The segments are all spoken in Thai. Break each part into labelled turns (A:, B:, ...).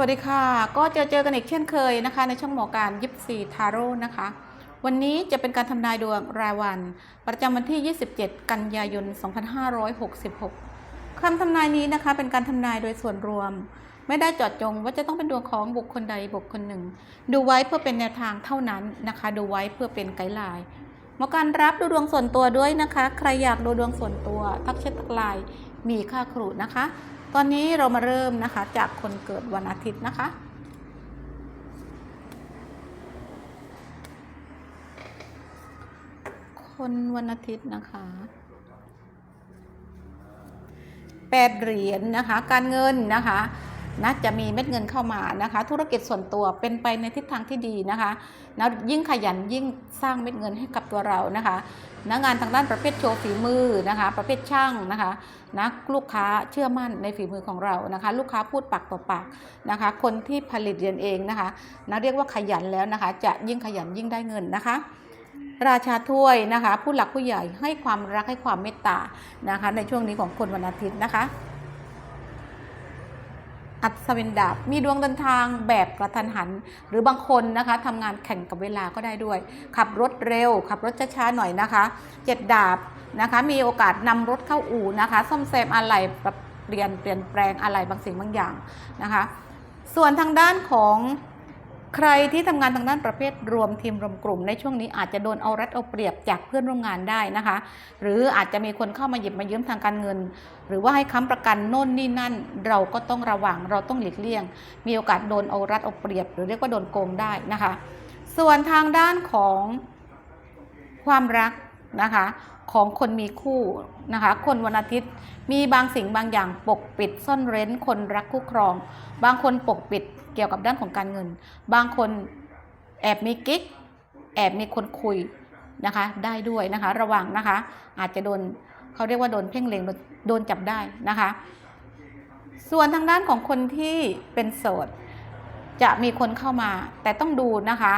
A: วัสดีค่ะ ก็เจอเจอกันอีกเช่นเคยนะคะ ในช่องหมอการยิปซีทาโร่นะคะ วันนี้จะเป็นการทำนายดวงรายวัน ประจำวันที่ 27 กันยายน 2566คำทำนายนี้นะคะ เป็นการทำนายโดยส่วนรวม ไม่ได้จอดจงว่าจะต้องเป็นดวงของบุคคลใดบุคคลหนึ่ง ดูไว้เพื่อเป็นแนวทางเท่านั้นนะคะ ดูไว้เพื่อเป็นไกด์ไลน์หมอการรับดูดวงส่วนตัวด้วยนะคะ ใครอยากดูดวงส่วนตัวทักแชททักไลน์มีค่าครูนะคะ ตอนนี้เรามาเริ่มนะคะจากคนเกิดวันอาทิตย์นะคะ คนวันอาทิตย์นะคะแปดเหรียญนะคะ การเงินนะคะ นะจะมีเม็ดเงินเข้ามานะคะ ธุรกิจส่วนตัวเป็นไปในทิศทางที่ดีนะคะนะยิ่งขยันยิ่งสร้างเม็ดเงินให้กับตัวเรานะคะนะงานทางด้านประเภทโชว์ฝีมือนะคะ ประเภทช่างนะคะนะลูกค้าเชื่อมั่นในฝีมือของเรานะคะ ลูกค้าพูดปากต่อปากนะคะ คนที่ผลิตเรียนเองนะคะนะเรียกว่าขยันแล้วนะคะ จะยิ่งขยันยิ่งได้เงินนะคะราชาถ้วยนะคะ ผู้หลักผู้ใหญ่ให้ความรักให้ความเมตตานะคะ ในช่วงนี้ของคนวันอาทิตย์นะคะ อัศวินดาบ มีดวงเดินทางแบบกระทันหัน หรือบางคนนะคะทำงานแข่งกับเวลาก็ได้ด้วย ขับรถเร็ว ขับรถช้าๆหน่อยนะคะเจ็ดดาบนะคะมีโอกาสนำรถเข้าอู่นะคะซ่อมแซมอะไรปรับเปลี่ยนเปลี่ยนแปลงอะไรบางสิ่งบางอย่างนะคะ ส่วนทางด้านของ ใครที่ทำงานทางด้านประเภทรวมทีมรวมกลุ่ม ในช่วงนี้อาจจะโดนเอารัดเอาเปรียบจากเพื่อนร่วมงานได้นะคะ หรืออาจจะมีคนเข้ามาหยิบมายืมทางการเงิน หรือว่าให้ค้ำประกันโน่นนี่นั่น เราก็ต้องระวังเราต้องหลีกเลี่ยง มีโอกาสโดนเอารัดเอาเปรียบ หรือเรียกว่าโดนโกงได้นะคะ ส่วนทางด้านของความรักนะคะของคนมีคู่นะคะ คนวันอาทิตย์มีบางสิ่งบางอย่างปกปิดซ่อนเร้นคนรักคู่ครอง บางคนปกปิด เกี่ยวกับด้านของการเงิน บางคนแอบมีกิ๊ก แอบมีคนคุยนะคะ ได้ด้วยนะคะ ระวังนะคะ อาจจะโดนเขาเรียกว่าโดนเพ่งเล็งโดนโดนจับได้นะคะ ส่วนทางด้านของคนที่เป็นโสดจะมีคนเข้ามา แต่ต้องดูนะคะ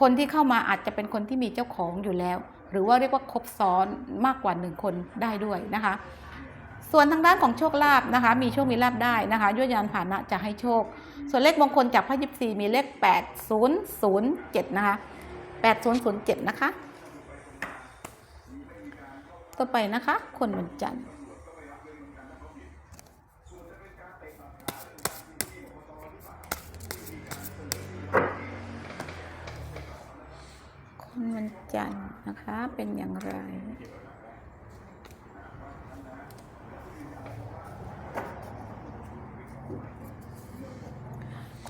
A: คนที่เข้ามาอาจจะเป็นคนที่มีเจ้าของอยู่แล้ว หรือว่าเรียกว่าครบซ้อนมากกว่าหนึ่งคนได้ด้วยนะคะ ส่วนทางด้านของโชคลาภนะคะ มีโชคมีลาภได้นะคะยวดยานผ่านะจะให้โชค ส่วนเลขมงคลจากพระยิปซีมีเลข 8007 นะคะ 8007 นะคะ ต่อไปนะคะ คนวันจันทร์คนวันจันทร์นะคะเป็นอย่างไร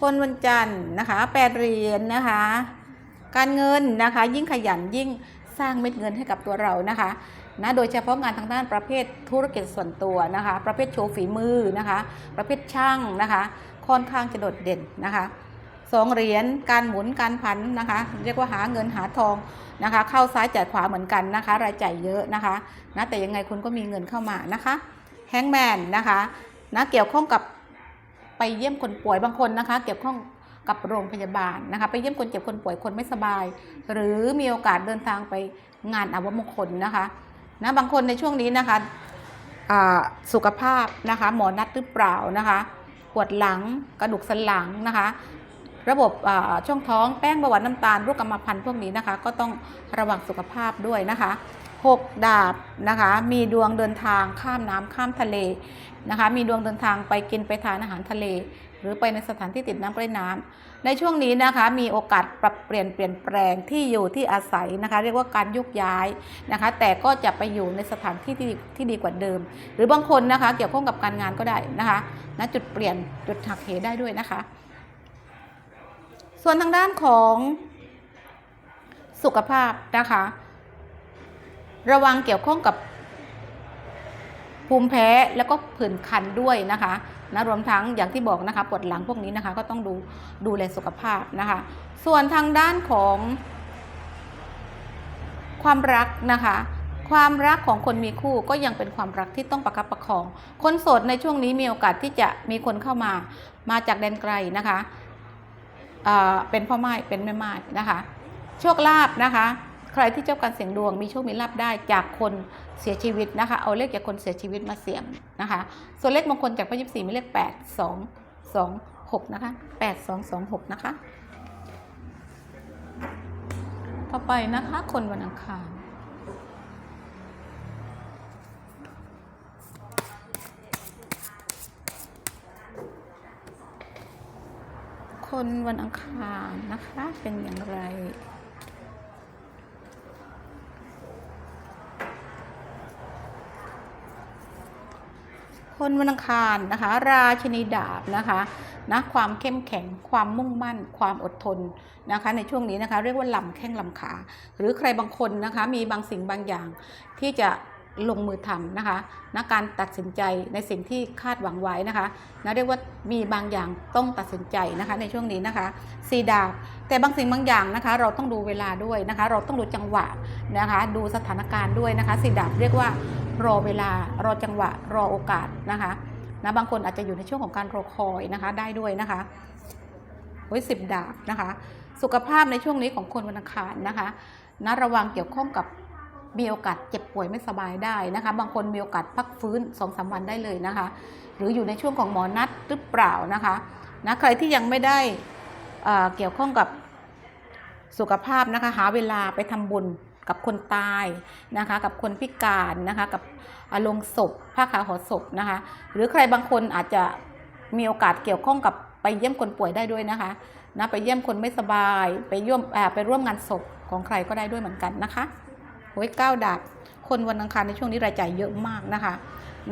A: คนวันจันทร์นะคะแปดเหรียญนะคะ การเงินนะคะ ยิ่งขยันยิ่งสร้างเม็ดเงินให้กับตัวเรานะคะนะโดยเฉพาะงานทางด้านประเภทธุรกิจส่วนตัวนะคะ ประเภทโชว์ฝีมือนะคะ ประเภทช่างนะคะ ค่อนข้างจะโดดเด่นนะคะสองเหรียญการหมุนการพันนะคะ เรียกว่าหาเงินหาทองนะคะ เข้าซ้ายจ่ายขวาเหมือนกันนะคะ รายจ่ายเยอะนะคะนะแต่ยังไงคุณก็มีเงินเข้ามานะคะแฮงแมนนะคะนะเกี่ยวข้องกับ ไปเยี่ยมคนป่วยบางคนนะคะ เกี่ยวข้องกับโรงพยาบาลนะคะ ไปเยี่ยมคนเจ็บคนป่วยคนไม่สบาย หรือมีโอกาสเดินทางไปงานอวมงคลนะคะนะบางคนในช่วงนี้นะคะสุขภาพนะคะหมอนัดหรือเปล่านะคะปวดหลังกระดูกสันหลังนะคะ ระบบช่องท้องแป้งเบาหวานน้ำตาลโรคกรรมพันธุ์พวกนี้นะคะ ก็ต้องระวังสุขภาพด้วยนะคะ หกดาบนะคะ มีดวงเดินทางข้ามน้ำข้ามทะเลนะคะ มีดวงเดินทางไปกินไปทานอาหารทะเล หรือไปในสถานที่ติดน้ำใกล้น้ำในช่วงนี้นะคะมีโอกาสปรับเปลี่ยนเปลี่ยนแปลงที่อยู่ที่อาศัยนะคะ เรียกว่าการยุกย้ายนะคะ แต่ก็จะไปอยู่ในสถานที่ที่ที่ดีกว่าเดิม หรือบางคนนะคะเกี่ยวข้องกับการงานก็ได้นะคะณจุดเปลี่ยนจุดหักเหได้ด้วยนะคะ ส่วนทางด้านของสุขภาพนะคะ ระวังเกี่ยวข้องกับภูมิแพ้แล้วก็ผื่นคันด้วยนะคะนะรวมทั้งอย่างที่บอกนะคะปวดหลังพวกนี้นะคะ ก็ต้องดูดูแลสุขภาพนะคะ ส่วนทางด้านของความรักนะคะ ความรักของคนมีคู่ก็ยังเป็นความรักที่ต้องประคับประคอง คนโสดในช่วงนี้มีโอกาสที่จะมีคนเข้ามามาจากแดนไกลนะคะเเป็นพ่อไม้เป็นแม่ไม้นะคะ โชคลาภนะคะ ใครที่เจ้าการเสี่ยงดวงมีโชคมีลาภได้จากคนเสียชีวิตนะคะ เอาเลขจากคนเสียชีวิตมาเสี่ยงนะคะ ส่วนเลขมงคลจากพระยิบสี่มีเลขแปดสองสอง6นะคะ8226นะคะ ต่อไปนะคะคนวันอังคารคนวันอังคารนะคะเป็นอย่างไร คนวันอังคารนะคะ ราชินีดาบนะคะนะความเข้มแข็งความมุ่งมั่น ความอดทนนะคะในช่วงนี้นะคะเรียกว่าลำแข้งลำขา หรือใครบางคนนะคะมีบางสิ่งบางอย่างที่จะลงมือทำนะคะนะการตัดสินใจในสิ่งที่คาดหวังไว้นะคะนะเรียกว่ามีบางอย่างต้องตัดสินใจนะคะในช่วงนี้นะคะสีดาบแต่บางสิ่งบางอย่างนะคะ เราต้องดูเวลาด้วยนะคะ เราต้องดูจังหวะนะคะ ดูสถานการณ์ด้วยนะคะสีดาบเรียกว่า รอเวลารอจังหวะรอโอกาสนะคะนะบางคนอาจจะอยู่ในช่วงของการรอคอยนะคะได้ด้วยนะคะโอ้ยสิบดาบนะคะ สุขภาพในช่วงนี้ของคนวันอังคารนะคะนะระวังเกี่ยวข้องกับมีโอกาสเจ็บป่วยไม่สบายได้นะคะ บางคนมีโอกาสพักฟื้น2องสาวันได้เลยนะคะ หรืออยู่ในช่วงของหมอนัดหรือเปล่านะคะนะใครที่ยังไม่ได้เอ่อเกี่ยวข้องกับสุขภาพนะคะหาเวลาไปทำบุญ กับคนตายนะคะ กับคนพิการนะคะ กับอาลงศพผ้าขาวห่อศพนะคะ หรือใครบางคนอาจจะมีโอกาสเกี่ยวข้องกับไปเยี่ยมคนป่วยได้ด้วยนะคะนะไปเยี่ยมคนไม่สบายไปเยี่ยมไปร่วมงานศพของใครก็ได้ด้วยเหมือนกันนะคะโอ้ยเก้าดาบคนวันอังคารในช่วงนี้รายจ่ายเยอะมากนะคะ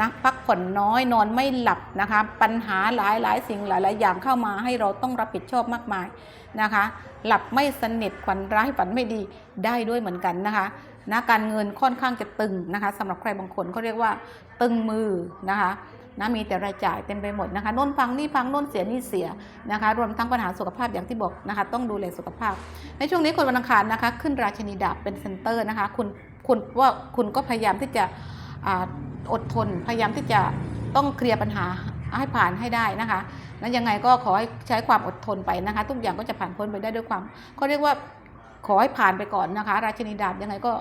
A: นะพักผ่อนน้อยนอนไม่หลับนะคะ ปัญหาหลายหลายสิ่งหลายหลายอย่างเข้ามาให้เราต้องรับผิดชอบมากมายนะคะ หลับไม่สนิทฝันร้ายฝันไม่ดีได้ด้วยเหมือนกันนะคะนะการเงินค่อนข้างจะตึงนะคะสำหรับใครบางคนเขาเรียกว่า ตึงมือนะคะนะมีแต่รายจ่ายเต็มไปหมดนะคะน่นพังนี่พังน่นเสียนี่เสียนะคะ รวมทั้งปัญหาสุขภาพอย่างที่บอกนะคะ ต้องดูแลสุขภาพ ในช่วงนี้คนวันอังคารนะคะ ขึ้นราชินีดาบเป็นเซนเตอร์นะคะ คุณคุณว่าคุณก็พยายามที่จะ อดทน พยายามที่จะต้องเคลียร์ปัญหาให้ผ่านให้ได้นะคะแล้วยังไงก็ขอให้ใช้ความอดทนไปนะคะ ทุกอย่างก็จะผ่านพ้นไปได้ด้วยความเขาเรียกว่าขอให้ผ่านไปก่อนนะคะ ราชินีดาบยังไงก็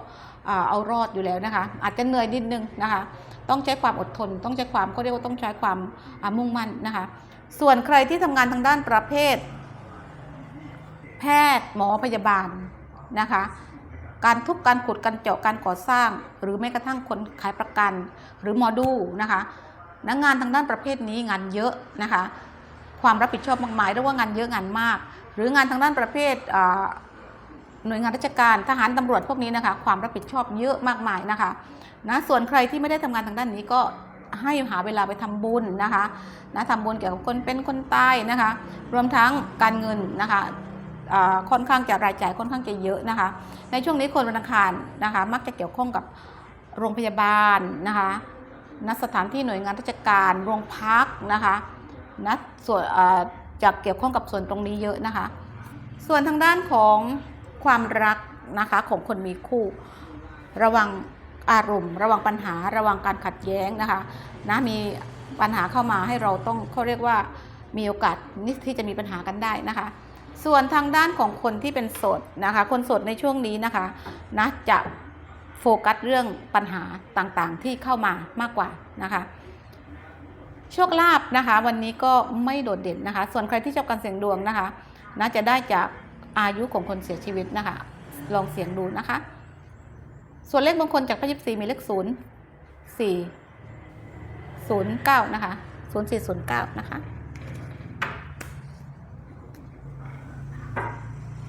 A: เอารอดอยู่แล้วนะคะ อาจจะเหนื่อยนิดนึงนะคะ ต้องใช้ความอดทน ต้องใช้ความเขาเรียกว่าต้องใช้ความมุ่งมั่นนะคะ ส่วนใครที่ทำงานทางด้านประเภท แพทย์หมอพยาบาลนะคะ การทุบการขุดการเจาะการก่อสร้าง หรือแม้กระทั่งคนขายประกัน หรือมอดูนะคะนักงานทางด้านประเภทนี้งานเยอะนะคะ ความรับผิดชอบมากมายเรียกว่างานเยอะงานมาก หรืองานทางด้านประเภทหน่วยงานราชการทหารตำรวจพวกนี้นะคะ ความรับผิดชอบเยอะมากมายนะคะนะส่วนใครที่ไม่ได้ทำงานทางด้านนี้ก็ให้หาเวลาไปทำบุญนะคะนะทำบุญเกี่ยวกับคนเป็นคนตายนะคะ รวมทั้งการเงินนะคะ ค่อนข้างจะรายจ่ายค่อนข้างจะเยอะนะคะ ในช่วงนี้คนวันอังคารนะคะ มักจะเกี่ยวข้องกับโรงพยาบาลนะคะณสถานที่หน่วยงานราชการโรงพักนะคะณส่วนจะเกี่ยวข้องกับส่วนตรงนี้เยอะนะคะ ส่วนทางด้านของความรักนะคะของคนมีคู่ ระวังอารมณ์ ระวังปัญหาระวังการขัดแย้งนะคะนะมีปัญหาเข้ามาให้เราต้องเขาเรียกว่ามีโอกาสที่จะมีปัญหากันได้นะคะ ส่วนทางด้านของคนที่เป็นโสดนะคะ คนโสดในช่วงนี้นะคะนะจะโฟกัสเรื่องปัญหาต่างๆที่เข้ามามากกว่านะคะโชคลาภนะคะ วันนี้ก็ไม่โดดเด่นนะคะ ส่วนใครที่ชอบการเสี่ยงดวงนะคะน่าจะได้จากอายุของคนเสียชีวิตนะคะ ลองเสี่ยงดูนะคะ ส่วนเลขมงคลจากพระยิบสีมีเลขศูนย์สี่ศูนย์เก้านะคะศูนย์สี่ศูนย์เก้านะคะ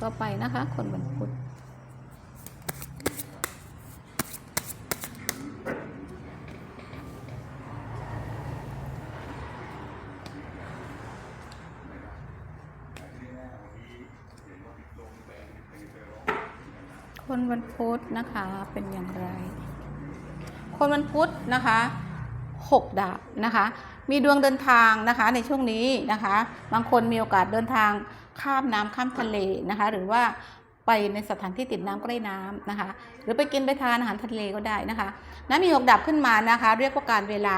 A: ต่อไปนะคะ คนวันพุธคนวันพุธนะคะเป็นอย่างไร คนวันพุธนะคะหกดาบนะคะ มีดวงเดินทางนะคะในช่วงนี้นะคะ บางคนมีโอกาสเดินทาง ข้ามน้ำข้ามทะเลนะคะ หรือว่าไปในสถานที่ติดน้ำใกล้น้ำนะคะ หรือไปกินไปทานอาหารทะเลก็ได้นะคะนะมีหกดับขึ้นมานะคะ เรียกว่าการเวลา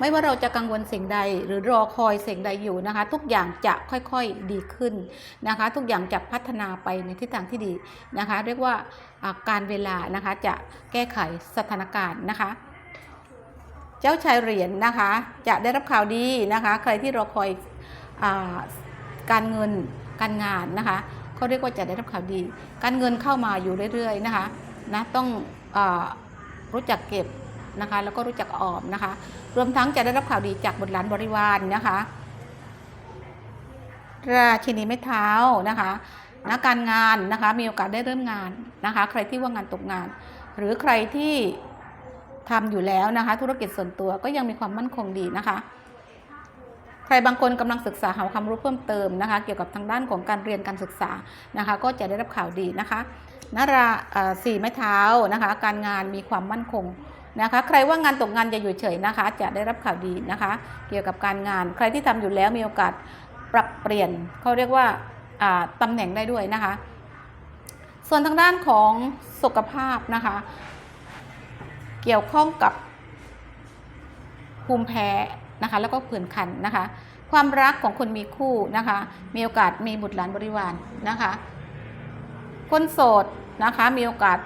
A: ไม่ว่าเราจะกังวลสิ่งใด หรือรอคอยสิ่งใดอยู่นะคะ ทุกอย่างจะค่อยๆดีขึ้นนะคะ ทุกอย่างจะพัฒนาไปในทิศทางที่ดีนะคะ เรียกว่าการเวลานะคะจะแก้ไขสถานการณ์นะคะเจ้าชายเหรียญนะคะ จะได้รับข่าวดีนะคะ ใครที่รอคอยอการเงิน การงานนะคะเขาเรียกว่าจะได้รับข่าวดี การเงินเข้ามาอยู่เรื่อยๆนะคะนะต้องอรู้จักเก็บนะคะแล้วก็รู้จักออมนะคะ รวมทั้งจะได้รับข่าวดีจากบุตรหลานบริวารนะคะ ราชินีไม้เท้านะคะนะการงานนะคะมีโอกาสได้เริ่มงานนะคะ ใครที่ว่างงานตกงาน หรือใครที่ทำอยู่แล้วนะคะ ธุรกิจส่วนตัวก็ยังมีความมั่นคงดีนะคะ ใครบางคนกำลังศึกษาหาความรู้เพิ่มเติมนะคะ เกี่ยวกับทางด้านของการเรียนการศึกษานะคะ ก็จะได้รับข่าวดีนะคะนาราเอ่อสี่ไม้เท้านะคะ การงานมีความมั่นคงนะคะ ใครว่างงานตกงานอย่าอยู่เฉยนะคะ จะได้รับข่าวดีนะคะ เกี่ยวกับการงาน ใครที่ทำอยู่แล้วมีโอกาสปรับเปลี่ยนเขาเรียกว่าอ่าตำแหน่งได้ด้วยนะคะ ส่วนทางด้านของสุขภาพนะคะ เกี่ยวข้องกับภูมิแพ้ นะคะ แล้วก็ผื่นคันนะคะ ความรักของคนมีคู่นะคะ มีโอกาสมีบุตรหลานบริวารนะคะ คนโสดนะคะมีโอกาส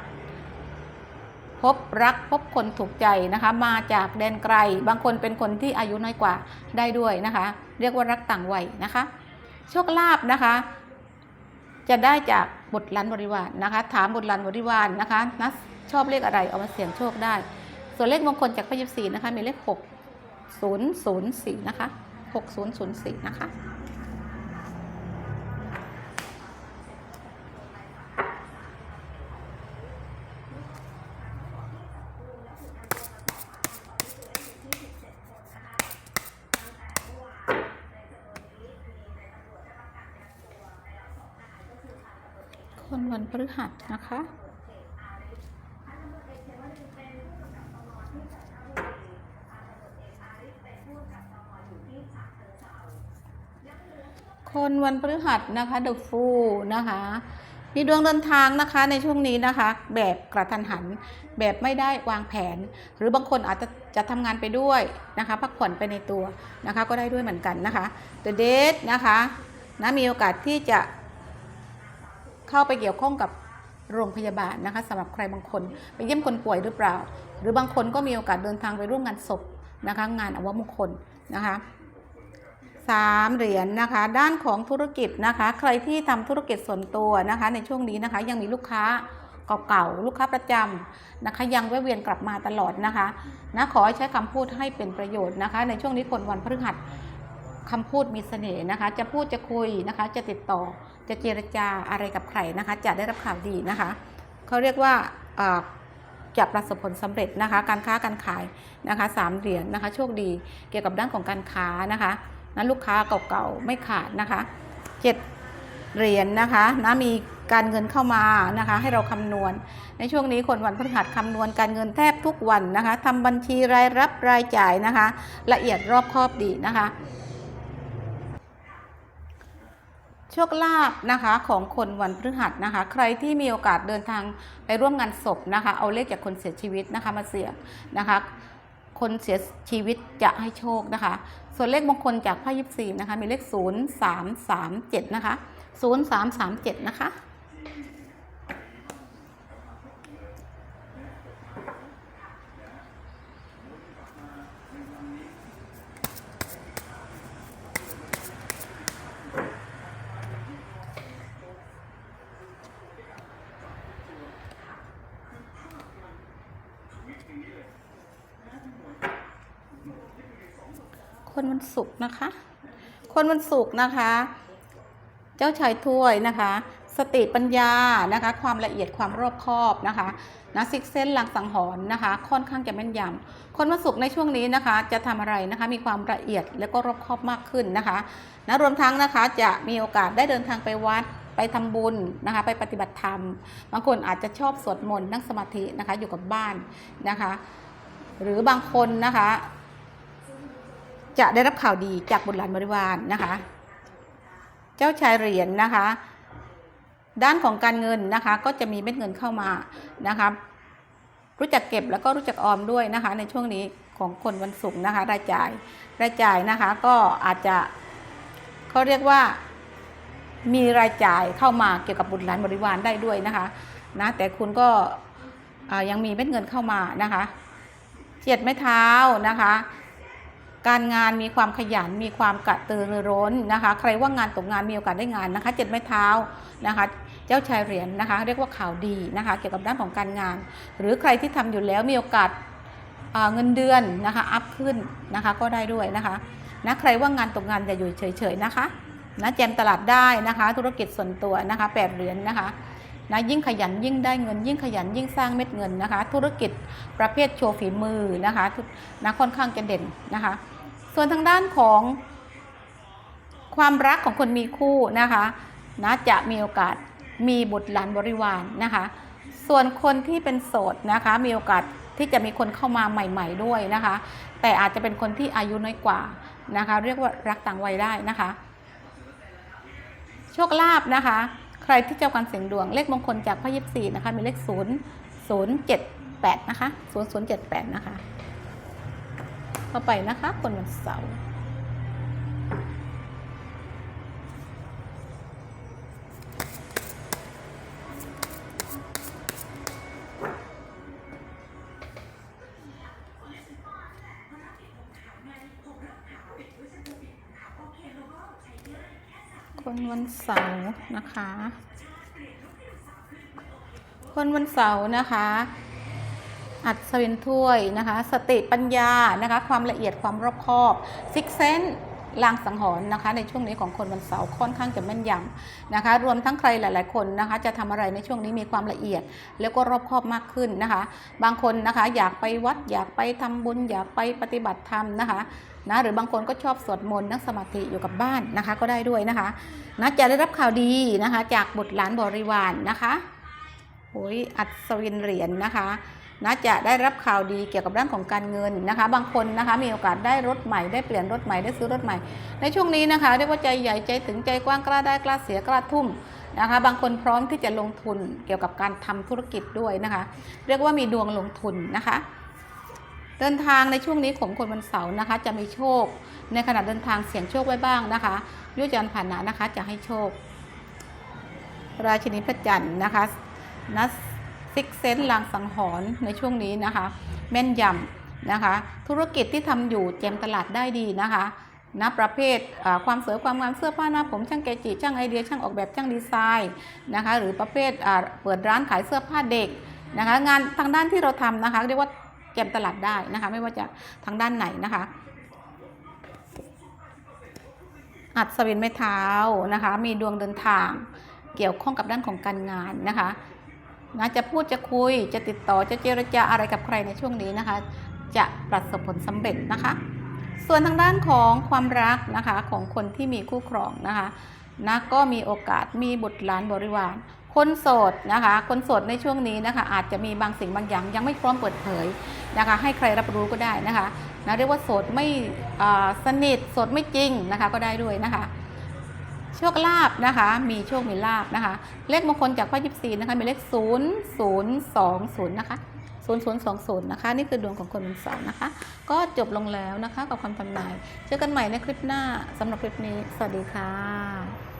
A: พบรักพบคนถูกใจนะคะ มาจากแดนไกล บางคนเป็นคนที่อายุน้อยกว่าได้ด้วยนะคะ เรียกว่ารักต่างวัยนะคะ โชคลาภนะคะ จะได้จากบุตรหลานบริวารนะคะ ถามบุตรหลานบริวารนะคะนะชอบเลขอะไรเอามาเสี่ยงโชคได้ ส่วนเลขมงคลจากพระยิบสีนะคะมีเลข 6004 นะคะ 6004 นะคะ คนวันพฤหัสนะคะ นวันพฤหัสนะคะ The Fool นะคะมีดวงเดินทางนะคะในช่วงนี้นะคะ แบบกระทันหันแบบไม่ได้วางแผน หรือบางคนอาจจะจะทำงานไปด้วยนะคะพักผ่อนไปในตัวนะคะก็ได้ด้วยเหมือนกันนะคะ The Date นะคะนะมีโอกาสที่จะเข้าไปเกี่ยวข้องกับโรงพยาบาลนะคะสำหรับใครบางคนไปเยี่ยมคนป่วยหรือเปล่า หรือบางคนก็มีโอกาสเดินทางไปร่วมงานศพนะคะงานอวมงคลนะคะ สามเหรียญนะคะ ด้านของธุรกิจนะคะ ใครที่ทำธุรกิจส่วนตัวนะคะ ในช่วงนี้นะคะ ยังมีลูกค้าเก่าๆลูกค้าประจำนะคะ ยังแวะเวียนกลับมาตลอดนะคะนะขอให้ใช้คำพูดให้เป็นประโยชน์นะคะ ในช่วงนี้คนวันพฤหัสคำพูดมีเสน่ห์นะคะ จะพูดจะคุยนะคะ จะติดต่อจะเจรจาอะไรกับใครนะคะ จะได้รับข่าวดีนะคะเขาเรียกว่าจะประสบผลสำเร็จนะคะ การค้าการขายนะคะสามเหรียญนะคะ โชคดีเกี่ยวกับด้านของการค้านะคะ นั้นลูกค้าเก่าๆไม่ขาดนะคะเจ็ดเหรียญนะคะนะมีการเงินเข้ามานะคะให้เราคำนวณ ในช่วงนี้คนวันพฤหัสคำนวณการเงินแทบทุกวันนะคะทำบัญชีรายรับรายจ่ายนะคะ ละเอียดรอบคอบดีนะคะโชคลาภนะคะของคนวันพฤหัสนะคะ ใครที่มีโอกาสเดินทางไปร่วมงานศพนะคะ เอาเลขจากคนเสียชีวิตนะคะมาเสี่ยงนะคะ คนเสียชีวิตจะให้โชคนะคะ ส่วนเลขมงคลจากไพ่ยิปซีนะคะ มีเลข 0 3 3 7 นะคะ 0 3 3 7 นะคะ คนวันศุกร์นะคะ คนวันศุกร์นะคะ เจ้าชายถ้วยนะคะ สติปัญญานะคะ ความละเอียดความรอบคอบนะคะนะซิกเซนหลังสังหรณ์นะคะ ค่อนข้างจะแม่นยำคนวันศุกร์ในช่วงนี้นะคะ จะทำอะไรนะคะ มีความละเอียดและก็รอบคอบมากขึ้นนะคะนะรวมทั้งนะคะจะมีโอกาสได้เดินทางไปวัดไปทำบุญนะคะ ไปปฏิบัติธรรม บางคนอาจจะชอบสวดมนต์นั่งสมาธินะคะ อยู่กับบ้านนะคะ หรือบางคนนะคะ จะได้รับข่าวดีจากบุตรหลานบริวารนะคะ เจ้าชายเหรียญนะคะ ด้านของการเงินนะคะ ก็จะมีเม็ดเงินเข้ามานะคะรู้จักเก็บแล้วก็รู้จักออมด้วยนะคะ ในช่วงนี้ของคนวันศุกร์นะคะรายจ่ายรายจ่ายนะคะ ก็อาจจะเขาเรียกว่ามีรายจ่ายเข้ามาเกี่ยวกับบุตรหลานบริวารได้ด้วยนะคะนะแต่คุณก็ยังมีเม็ดเงินเข้ามานะคะ เจ็ดไม้เท้านะคะ การงานมีความขยันมีความกระตือรือร้นนะคะ ใครว่างงานตกงานมีโอกาสได้งานนะคะเจ็ดไม้เท้านะคะเจ้าชายเหรียญนะคะ เรียกว่าข่าวดีนะคะ เกี่ยวกับด้านของการงาน หรือใครที่ทำอยู่แล้วมีโอกาสเอ่อเงินเดือนนะคะอัพขึ้นนะคะก็ได้ด้วยนะคะนะใครว่างงานตกงานอย่าอยู่เฉยๆนะคะนะแจมตลาดได้นะคะ ธุรกิจส่วนตัวนะคะแปดเหรียญนะคะ นะยิ่งขยันยิ่งได้เงิน ยิ่งขยันยิ่งสร้างเม็ดเงินนะคะ ธุรกิจประเภทโชว์ฝีมือนะคะทุกนะค่อนข้างจะเด่นนะคะ ส่วนทางด้านของความรักของคนมีคู่นะคะนะจะมีโอกาสมีบุตรหลานบริวารนะคะ ส่วนคนที่เป็นโสดนะคะ มีโอกาสที่จะมีคนเข้ามาใหม่ ๆด้วยนะคะ แต่อาจจะเป็นคนที่อายุน้อยกว่านะคะ เรียกว่ารักต่างวัยได้นะคะ โชคลาภนะคะ ใครที่เจ้าการเสียงดวงเลขมงคลจากพระยิบสี่นะคะ มีเลขศูนย์ศูนย์เจ็ดแปดนะคะศูนย์ศูนย์เจ็ดแปดนะคะ ต่อไปนะคะคนวันเสาร์ คนวันเสาร์นะคะ คนวันเสาร์นะคะ อัศวินถ้วยนะคะ สติปัญญานะคะ ความละเอียดความรอบคอบซิกเซน ลางสังหรณ์นะคะ ในช่วงนี้ของคนวันเสาร์ค่อนข้างจะแม่นยำนะคะ รวมทั้งใครหลาย ๆ คนนะคะ จะทำอะไรในช่วงนี้มีความละเอียด แล้วก็รอบคอบมากขึ้นนะคะ บางคนนะคะอยากไปวัดอยากไปทำบุญ อยากไปปฏิบัติธรรมนะคะนะหรือบางคนก็ชอบสวดมนต์นั่งสมาธิอยู่กับบ้านนะคะ ก็ได้ด้วยนะคะนะจะได้รับข่าวดีนะคะ จากบุตรหลานบริวารนนะคะโอ้ยอัศวินเหรียญนะคะ นะจะได้รับข่าวดีเกี่ยวกับเรื่องของการเงินนะคะ บางคนนะคะมีโอกาสได้รถใหม่ได้เปลี่ยนรถใหม่ได้ซื้อรถใหม่ ในช่วงนี้นะคะเรียกว่าใจใหญ่ใจถึงใจกว้างกล้าได้กล้าเสียกล้าทุ่มนะคะบางคนพร้อมที่จะลงทุนเกี่ยวกับการทำธุรกิจด้วยนะคะ เรียกว่ามีดวงลงทุนนะคะ เดินทางในช่วงนี้ของคนวันเสาร์นะคะ จะมีโชค ในขณะเดินทางเสี่ยงโชคไว้บ้างนะคะยุจันผ่านนานะคะจะให้โชค ราชินีพระจันทร์นะคะนัส ซิกเซนลางสังหรณ์ในช่วงนี้นะคะ แม่นยำนะคะ ธุรกิจที่ทำอยู่เจมตลาดได้ดีนะคะนะประเภทความสวยความงามเสื้อผ้าหน้าผมช่างเกจิช่างไอเดียช่างออกแบบช่างดีไซน์นะคะหรือประเภทเปิดร้านขายเสื้อผ้าเด็กนะคะงานทางด้านที่เราทำนะคะเรียกว่าเจมตลาดได้นะคะไม่ว่าจะทางด้านไหนนะคะอัศวินไม้เท้านะคะมีดวงเดินทางเกี่ยวข้องกับด้านของการงานนะคะ นะจะพูดจะคุยจะติดต่อจะเจรจาอะไรกับใครในช่วงนี้นะคะ จะประสบผลสำเร็จนะคะ ส่วนทางด้านของความรักนะคะของคนที่มีคู่ครองนะคะนะก็มีโอกาสมีบุตรหลานบริวาร คนโสดนะคะ คนโสดในช่วงนี้นะคะ อาจจะมีบางสิ่งบางอย่างยังไม่พร้อมเปิดเผยนะคะ ให้ใครรับรู้ก็ได้นะคะนะเรียกว่าโสดไม่สนิทโสดไม่จริงนะคะก็ได้ด้วยนะคะ โชคลาภนะคะ มีโชคมีลาภนะคะ เลขมงคลจากพ่อยิปซีนะคะมีเลข 0 0 2 0 นะคะ 0 0 2 0 นะคะ นี่คือดวงของคนวันเสาร์นะคะ ก็จบลงแล้วนะคะกับคำทำนาย เจอกันใหม่ในคลิปหน้าสำหรับคลิปนี้ สวัสดีค่ะ